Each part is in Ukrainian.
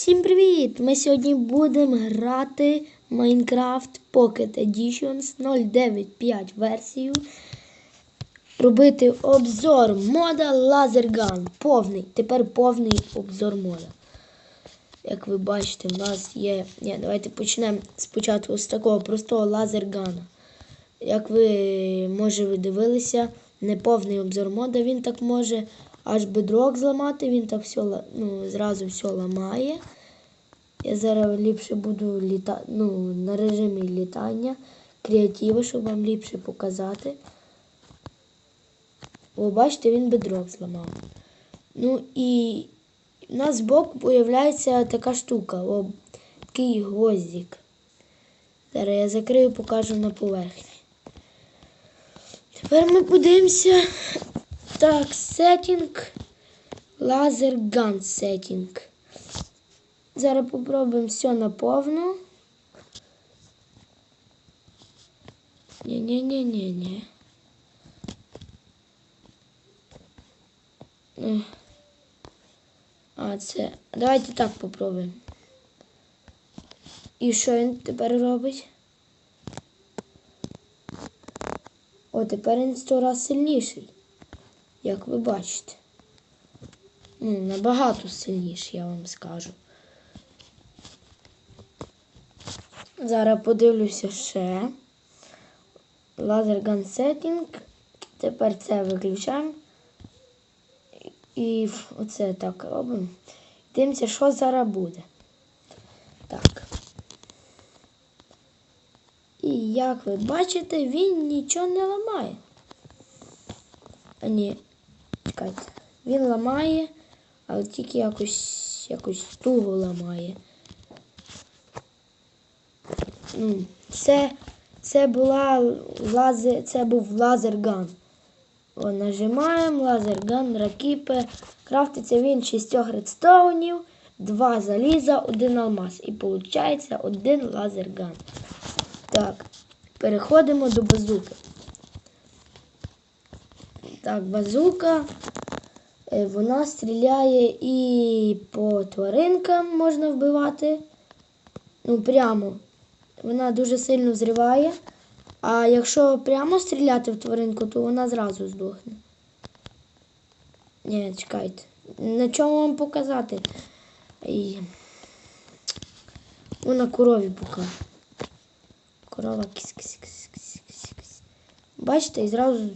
Всім привіт! Ми сьогодні будемо грати Minecraft Pocket Editions 0.9.5 версію. Робити обзор мода Laser Gun. Повний. Тепер повний обзор мода. Як ви бачите, в нас є. Ні, давайте почнемо спочатку з такого простого лазергана. Як ви може ви дивилися, неповний обзор мода, він так може аж бедрок зламати, він так все ну, зразу все ламає. Я зараз ліпше буду літа... ну, на режимі літання, креатива, щоб вам ліпше показати. О, бачите, він бедрок зламав. Ну і в нас збоку появляється така штука, о, такий гвоздик. Зараз я закрию, покажу на поверхні. Тепер ми подивимося. Так, сеттинг. Лазер ган сеттинг. Зараз попробуємо все наповну. Ні-ні-ні-ні-ні. А, це. Давайте так попробуємо. І що він тепер робить? О, тепер він сто раз сильніший. Як ви бачите. Ну, набагато сильніший, я вам скажу. Зараз подивлюся ще. Laser Gun Setting. Тепер це виключаємо. І оце так робимо. Дивимося, що зараз буде. Так. І як ви бачите, він нічого не ламає. А ні, чекайте. Він ламає, але тільки якось якось туго ламає. Ну, це, це була лазер, це був лазерган. О, нажимаємо лазерган, ракіпе. Крафтиться він 6 редстоунів, 2 заліза, 1 алмаз. І виходить один лазерган. Так, переходимо до базуки. Так, базука. Е, Вона стріляє і по тваринкам можна вбивати. Ну, прямо. Вона дуже сильно взриває. А якщо прямо стріляти в тваринку, то вона зразу здохне. Ні, чекайте. На чому вам показати? Ай. Ну, корові покажу. Корова кис Бачите, і зразу.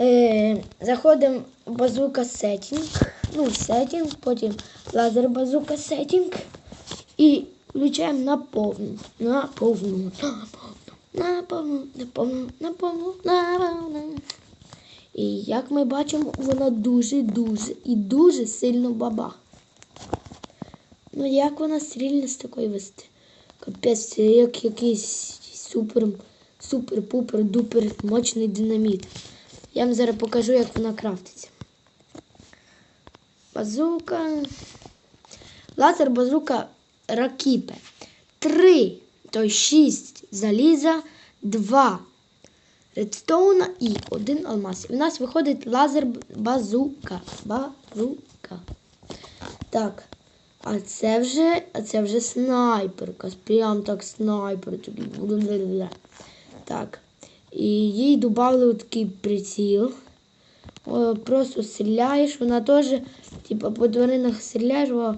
Е, заходимо в базука сеттінг. Ну, сеттінг, потім лазер базука сеттінг. І включаємо на повну. На повну. На повну. На повну. На повну. На повну. І як ми бачимо, вона дуже-дуже і дуже сильно баба. Ну як вона стрільне з такої висоти? Капець, як якийсь супер, супер-пупер, дупер мощний динаміт. Я вам зараз покажу, як вона крафтиться. Базука. Лазер базука ракіпе. Три, то шість заліза, два редстоуна і один алмаз. І в нас виходить лазер базука. Базука. Так. А це вже, а це вже снайперка. Прям так снайпер. Так. І їй додали такий приціл. Просто стріляєш, вона теж, типу, по тваринах стріляєш, о,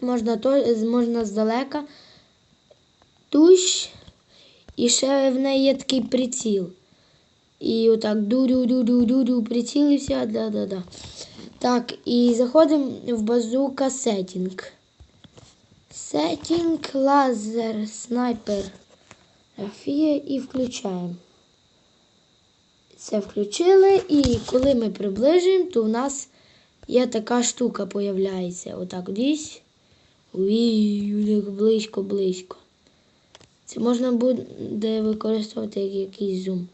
можна, то, можна здалека. Туш. І ще в неї є такий приціл. І отак ду-ду-ду-ду-ду-ду прицілився, да-да-да. Так, і заходимо в базука сеттінг. Сеттінг, лазер, снайпер, Рафія і включаємо. Це включили, і коли ми приближуємо, то в нас є така штука появляється. Отак десь. Уй, близько-близько. Це можна буде використовувати як якийсь зум.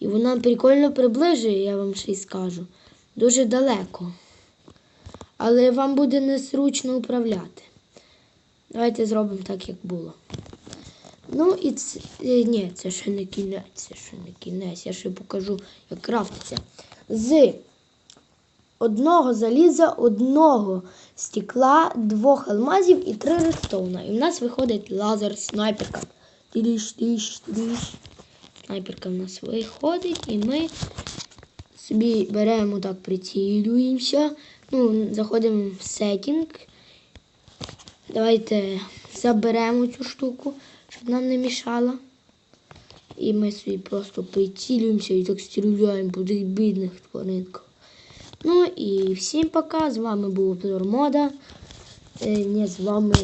І вона прикольно приближує, я вам ще й скажу. Дуже далеко. Але вам буде незручно управляти. Давайте зробимо так, як було. Ну і це, ні, це ще не кінець, це ще не кінець. Я ще покажу, як крафтиться. З одного заліза, одного стекла, двох алмазів і три редстоуна. І в нас виходить лазер снайперка. Тидиш, тидиш, тидиш. Снайперка в нас виходить, і ми собі беремо так, прицілюємося. Ну, заходимо в сеттінг. Давайте заберемо цю штуку, щоб нам не мішала. І ми собі просто прицілюємося і так стріляємо по тих бідних тваринках. Ну і всім пока. З вами був обзор мода. Е, не з вами,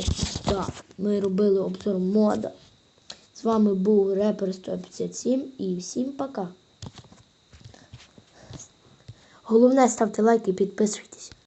так, ми робили обзор мода. З вами був Репер 157 і всім пока. Головне ставте лайк і підписуйтесь.